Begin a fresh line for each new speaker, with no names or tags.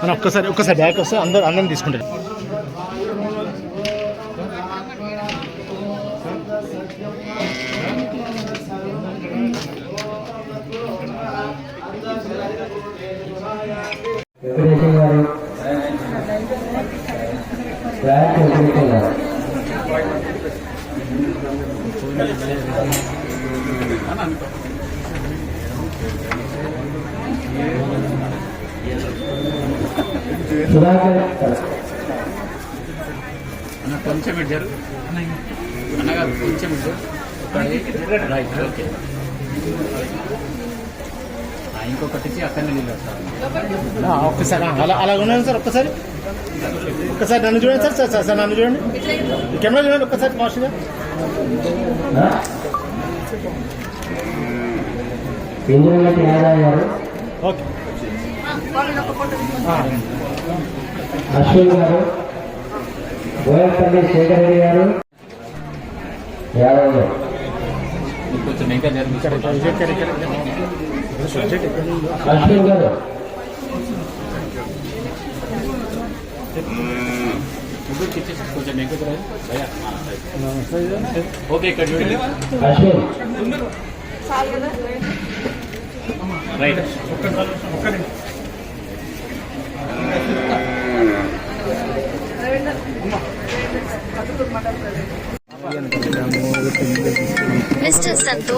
మనం ఒక్కసారి ఒక్కసారి బ్యాక్ వస్తే అందరూ అందరం తీసుకుంటారు.
బ్యాక్
అన్న కొంచెం ఇడ్డారు అన్నగారు కొంచెం ఇడ్డారు రైట్ ఓకే. ఇంకొకటి అక్కడనే
ఒక్కసారి ఆ, అలా అలా ఉన్నాను సార్ ఒక్కసారి. ఒక్కసారి నన్ను చూడండి సార్ సార్ సార్ సార్ నన్ను చూడండి. కెమెరా చూడండి ఒక్కసారి ఫాస్ట్గా ఓకే.
అశ్విన్ గారు బోయపల్లి శేఖర్ రెడ్డి గారు యాదవ్ గారు.
మీకు కొంచెం ఇంకా
ఇక్కడ. ఇక్కడ ఇక్కడ ఇక్కడ ఇక్కడ ఇక్కడ.
అశ్విన్ గారు
ముగ్గురికి ఇచ్చేసి కొంచెం నెగ్గుతారు ఓకే ఇక్కడ చూడండి
అశ్విన్
రైట్
Mr. Santosh.